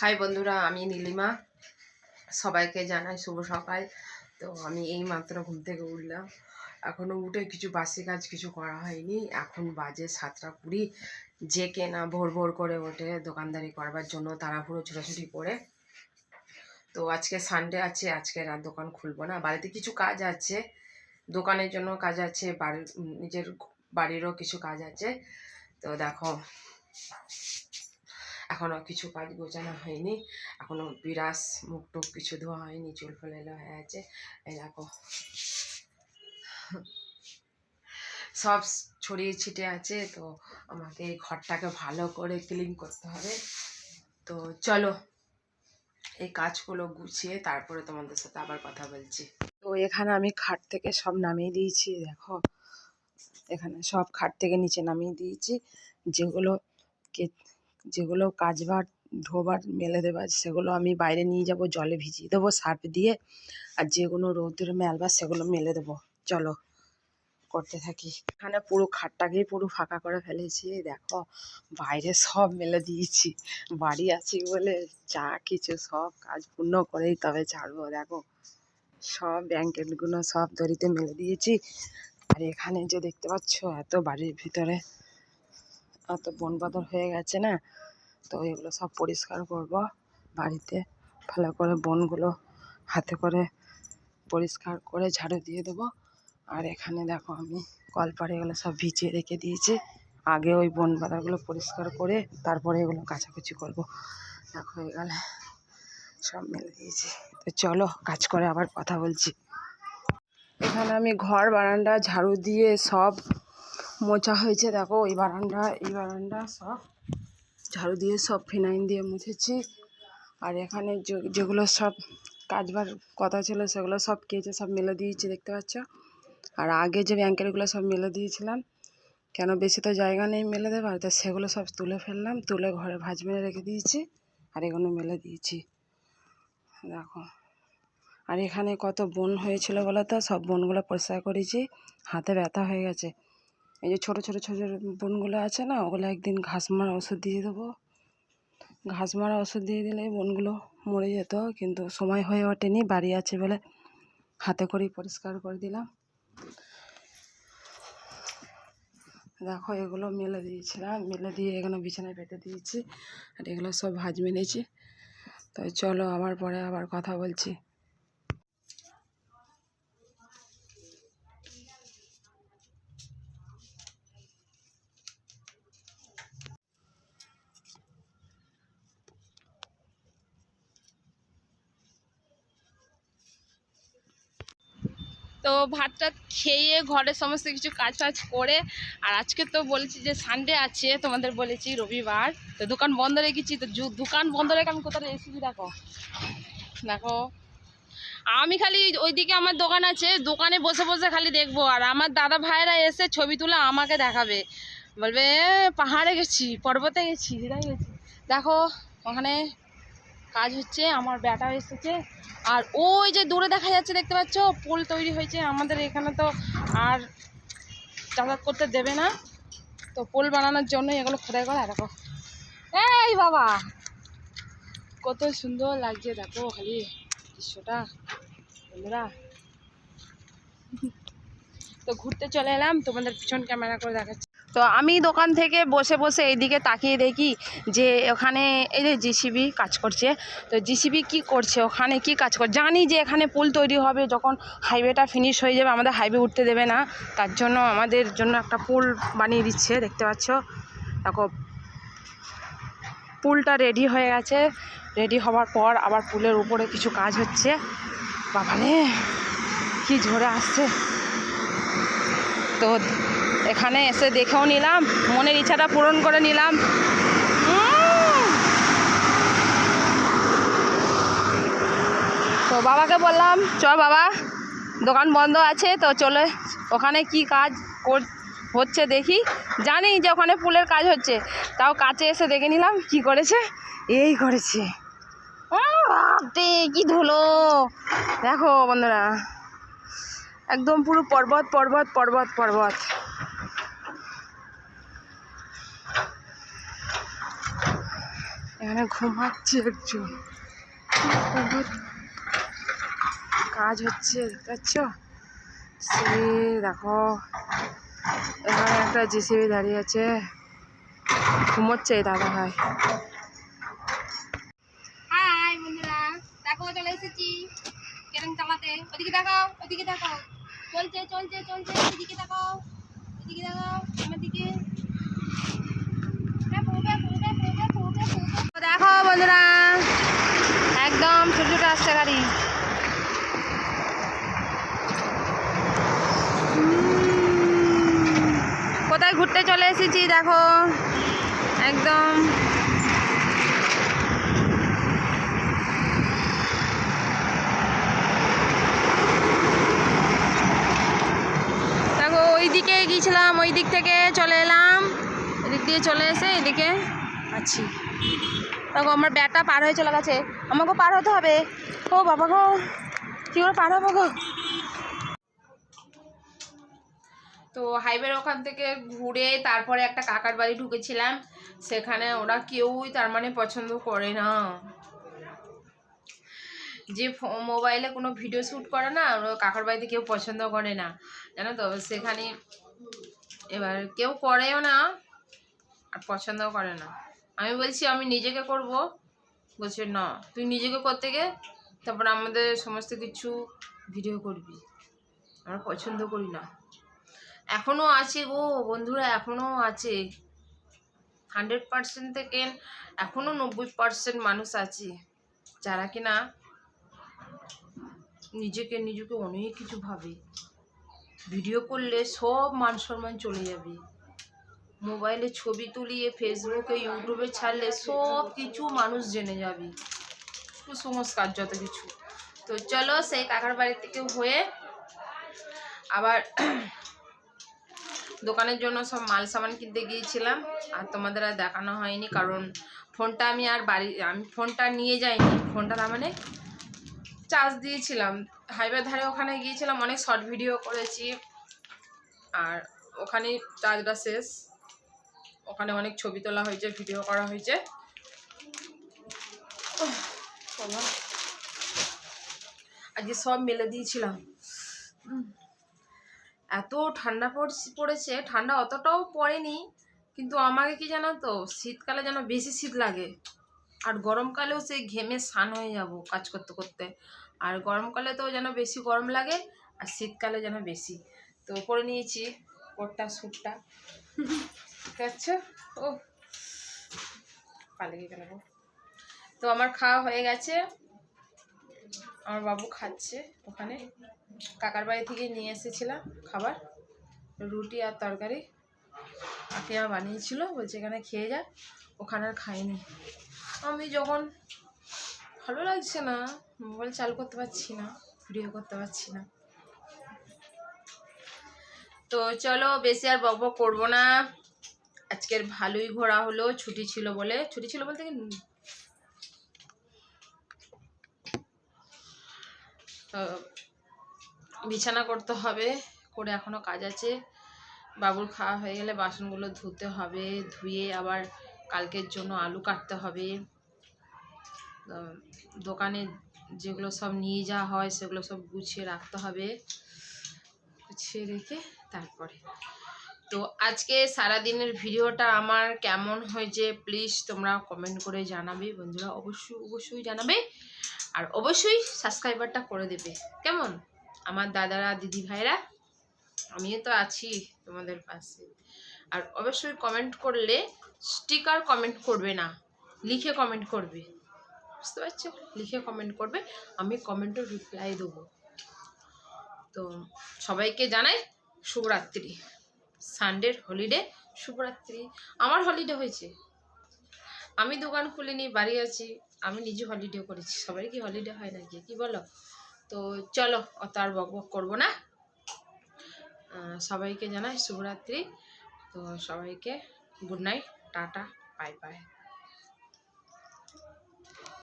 High বন্ধুরা, আমি নীলিমা। সবাইকে জানাই শুভ সকাল। তো আমি এই মাত্র ঘুম থেকে উঠলাম। এখনও উঠে কিছু বাসি কাজ কিছু করা হয়নি। এখন বাজে সাতটা কুড়ি। যে কেনা ভোর ভোর করে ওঠে দোকানদারি করবার জন্য তাড়াহুড়ো ছোটাছুটি করে। তো আজকে সানডে আছে, আজকে রাত দোকান খুলবো না। বাড়িতে কিছু কাজ আছে। দোকানের জন্য কাজ আছে বাড়ির নিজের বাড়িরও কিছু কাজ আছে। তো দেখো এখনও কিছু কাজ গোছানো হয়নি। এখনও বিরাস মুখ টুক কিছু ধোয়া হয়নি, চুল ফুল এলো হয়ে আছে এই দেখো। সব ছড়িয়ে ছিটে আছে, তো আমাকে এই ঘরটাকে ভালো করে ক্লিন করতে হবে। তো চলো, এই কাজগুলো গুছিয়ে তারপরে তোমাদের সাথে আবার কথা বলছি। তো এখানে আমি খাট থেকে সব নামিয়ে দিয়েছি, দেখো। এখানে সব খাট থেকে নিচে নামিয়ে দিয়েছি, যেগুলো কে যেগুলো কাচবার ধোবার, মেলে দেবার, সেগুলো আমি বাইরে নিয়ে যাব, জলে ভিজিয়ে দেবো, সার্ফ দিয়ে, আর যেগুলো রৌদ্রে মেলবা সেগুলো মেলে দেবো। চলো, করতে থাকি। এখানে পুরো খাটটাকেই পুরো ফাঁকা করে ফেলেছি, দেখো, বাইরে সব মেলে দিয়েছি। বাড়ি আছি বলে যা কিছু সব কাজ পূর্ণ করেই তবে ছাড়বো, দেখো। সব ব্যাঙ্কেটগুলো সব দড়িতে মেলে দিয়েছি। আর এখানে যে দেখতে পাচ্ছ, এত বাড়ির ভিতরে। এত বন বাদর হয়ে গেছে না? তো এগুলো সব পরিষ্কার করব বাড়িতে। ভালো করে বনগুলো হাতে করে পরিষ্কার করে ঝাড়ু দিয়ে দেবো। আর এখানে দেখো আমি কলপারে এগুলো সব ভিজিয়ে রেখে দিয়েছি। আগে ওই বন বাদাগুলো পরিষ্কার করে তারপরে এগুলো কাচাকুচি করব। দেখো এখানে সব মেলে দিয়েছি। তো চলো কাজ করে আবার কথা বলছি। এখানে আমি ঘর বারান্দা ঝাড়ু দিয়ে সব মোছা হয়েছে, দেখো ওই বারান্দা, এই বারান্দা সব ঝাড়ু দিয়ে, সব ফিনাইল দিয়ে মুছেছি। আর এখানে যেগুলো সব কাচবার কথা ছিল, সেগুলো সব কেচে, সব মেলে দিয়েছি, দেখতে পাচ্ছ? আর আগে যে ব্যাঙ্কেরগুলো সব মেলে দিয়েছিলাম, কেন বেশি তো জায়গা নেই মেলে দেবার, তা সেগুলো সব তুলে ফেললাম, তুলে ঘরে ভাঁজ মেরে রেখে দিয়েছি, আর এগুলো মেলে দিয়েছি। দেখো, আর এখানে কত বন হয়েছিল বলো তো? সব বনগুলো পরিষ্কার করেছি, হাতে ব্যথা হয়ে গেছে। এই যে ছোটো ছোটো ছোটো বনগুলো আছে না, ওগুলো একদিন ঘাস মারা ওষুধ দিয়ে দেবো। ঘাস মারা ওষুধ দিয়ে দিলে বনগুলো মরে যেত, কিন্তু সময় হয়ে ওঠেনি, বাড়ি আছে বলে হাতে করেই পরিষ্কার করে দিলাম। দেখো, এগুলো মেলে দিয়েছিলাম, মেলে দিয়ে এখানে বিছানায় পেতে দিয়েছি, আর এগুলো সব ভাজ মেনেছি তো চলো, আবার পরে আবার কথা বলছি। তো ভাতটা খেয়ে ঘরের সমস্ত কিছু কাজ টাজ করে, আর আজকে তো বলেছি যে সানডে আছে, তোমাদের বলেছি রবিবার। তো দোকান বন্ধ রেখেছি, তো দোকান বন্ধ রেখে আমি কোথাও এসেছি দেখো? দেখো, আমি খালি ওইদিকে আমার দোকান আছে, দোকানে বসে বসে খালি দেখব, আর আমার দাদা ভাইরা এসে ছবি তুলে আমাকে দেখাবে। বলবে পাহাড়ে গেছি, পর্বতে গেছি গেছি। দেখো, ওখানে কাজ হচ্ছে, আমার ব্যাটা এসেছে। আর ওই যে দূরে দেখা যাচ্ছে, দেখতে পাচ্ছ? পোল তৈরি হয়েছে। আমাদের এখানে তো আর যাতায়াত করতে দেবে না। তো পোল বানানোর জন্য এগুলো খোদাই করা। দেখো। এই বাবা! কত সুন্দর লাগছে, দেখো খালি দৃশ্যটা। বন্ধুরা। তো ঘুরতে চলে এলাম। তোমাদের পিছন ক্যামেরা করে দেখাচ্ছি। তো আমি দোকান থেকে বসে বসে এইদিকে তাকিয়ে দেখি যে ওখানে এই যে জিসিবি কাজ করছে। তো জিসিবি কি করছে? ওখানে কি কাজ করছে জানি যে এখানে পুল তৈরি হবে, যখন হাইওয়েটা ফিনিশ হয়ে যাবে, আমাদের হাইওয়ে উঠতে দেবে না। তার জন্য আমাদের জন্য একটা পুল বানিয়ে দিচ্ছে, দেখতে পাচ্ছ? দেখো, পুলটা রেডি হয়ে গেছে। রেডি হওয়ার পর আবার পুলের উপরে কিছু কাজ হচ্ছে। বাবারে, কি ঝরে আসছে। তো এখানে এসে দেখেও নিলাম, মনের ইচ্ছাটা পূরণ করে নিলাম। তো বাবাকে বললাম চ বাবা, দোকান বন্ধ আছে, তো চলে, ওখানে কি কাজ কর, হচ্ছে দেখি। জানি যে ওখানে ফুলের কাজ হচ্ছে, তাও কাছে এসে দেখে নিলাম, কি করেছে? এই করেছে। কি ধুলো! দেখো বন্ধুরা, একদম পুরো পর্বত পর্বত পর্বত পর্বত। এখানে ঘুমাচ্ছে একজন। কাজ হচ্ছে দেখতে সে দেখো, এখানে একটা জিসিবি দাঁড়িয়ে আছে। ঘুমোচ্ছে এই দাদা ভাই। দেখো, চলে এসেছি। চালাতে। ওদিকে দেখাও ওদিকে দেখাও চলছে চলছে চলছে। এদিকে দেখাও এদিকে দেখাও আমার দিকে। দেখো বন্ধুরা, একদম ছোট ছোট আসছে গাড়ি। কোথায় ঘুরতে চলে এসেছি দেখো। একদম। দেখো ওই দিকে গিয়েছিলাম ওই দিক থেকে চলে এলাম। এদিক দিয়ে চলে এসে এদিকে আছি। দেখো, আমার ব্যাটা পার হয়ে চলে গেছে। আমাকেও পার হতে হবে। ও বাবা গো, কী করে পার হব গো? তো হাইওয়ের ওখান থেকে ঘুরে তারপরে একটা কাকার বাড়ি ঢুকেছিলাম। সেখানে ওরা কেউই তার মানে পছন্দ করে না। যে মোবাইলে কোনো ভিডিও শ্যুট করে না, ওরা কাকার বাড়িতে কেউ পছন্দ করে না। জানো তো, সেখানে এবার কেউ করেও না, আর পছন্দও করে না। আমি বলছি, আমি নিজেকে করব? বলছে, না। তুই নিজেকে করতে গে, তারপর আমাদের সমস্ত কিছু ভিডিও করবি। আমরা পছন্দ করি না। এখনও আছে গো বন্ধুরা এখনও আছে। হান্ড্রেড পার্সেন্ট থেকে এখনও নব্বই পার্সেন্ট মানুষ আছে, যারা কিনা নিজেকে নিজেকে অনেক কিছু ভাবে। ভিডিও করলে সব মান সম্মান চলে যাবে। মোবাইলে ছবি তুলিয়ে ফেসবুকে ইউটিউবে ছাড়লে সব কিছু মানুষ জেনে যাবে। কুসংস্কার যত কিছু। তো চলো সেই কাকার বাড়ি থেকে হয়ে আবার দোকানের জন্য সব মাল সামান কিনতে গিয়েছিলাম। আর তোমাদের আর দেখানো হয়নি কারণ ফোনটা আমি আর বাড়ি, আমি ফোনটা নিয়ে যাইনি। ফোনটা তার মানে চার্জ দিয়েছিলাম। হাইওয়ে ধারে ওখানে গিয়েছিলাম, অনেক শর্ট ভিডিও করেছি। আর ওখানে চার্জটা শেষ। ওখানে অনেক ছবি তোলা হয়েছে, ভিডিও করা হয়েছে। আজকে সব মেলে দিয়েছিলাম। এত ঠান্ডা পড়ছে- ঠান্ডা অতটাও পড়েনি, কিন্তু আমাকে কি জানো তো, শীতকালে যেন বেশি শীত লাগে। আর গরমকালেও সেই ঘেমে স্নান হয়ে যাব কাজ করতে করতে। আর গরমকালে তো যেন বেশি গরম লাগে, আর শীতকালে যেন বেশি। তো পরে নিয়েছি কোটটা স্যুটটা আছে ও। পালিয়ে গেল। তো আমার খাওয়া হয়ে গেছে। আমার বাবু খাচ্ছে ওখানে। কাকার বাড়ি থেকে নিয়ে এসেছিলাম খাবার, রুটি আর তরকারি। আকিয়া বানিয়েছিল, বলছে এখানে খেয়ে যা, ওখানে আর খাইনি। আমি যখন, ভালো লাগছে না, মোবাইল চালু করতে পারছি না, ভিডিও করতে পারছি না। তো চলো, বেশি আর বক বক করব না। আজকের ভালোই ঘোরা হলো, ছুটি ছিল বলে। ছুটি ছিল বলতে কি? বিছানা করতে হবে, করে এখনও কাজ আছে। বাবুর খাওয়া হয়ে গেলে বাসনগুলো ধুতে হবে, ধুয়ে আবার কালকের জন্য আলু কাটতে হবে। দোকানে যেগুলো সব নিয়ে যাওয়া হয় সেগুলো সব গুছিয়ে রাখতে হবে। গুছিয়ে রেখে তারপরে তো আজকে সারাদিনের ভিডিওটা আমার কেমন হয়েছে প্লিজ তোমরা কমেন্ট করে জানাবে, বন্ধুরা অবশ্যই অবশ্যই জানাবে। আর অবশ্যই সাবস্ক্রাইবারটা করে দেবে, কেমন? আমার দাদারা, দিদি ভাইরা, আমিও তো আছি তোমাদের পাশে। আর অবশ্যই কমেন্ট করলে স্টিকার কমেন্ট করবে না, লিখে কমেন্ট করবে। বুঝতে পারছ? লিখে কমেন্ট করবে, আমি কমেন্টও রিপ্লাই দেবো। তো সবাইকে জানাই শুভরাত্রি। সানডের হলিডে শুভরাত্রি আমার হলিডে হয়েছে। আমি দোকান খুলিনি বাড়ি আছি। আমি নিজে হলিডে করেছি। সবাই কি হলিডে হয় নাকি? কি বলো? তো চলো, অত আর বক বক করব না। সবাইকে জানাই শুভরাত্রি। তো সবাইকে good night tata bye bye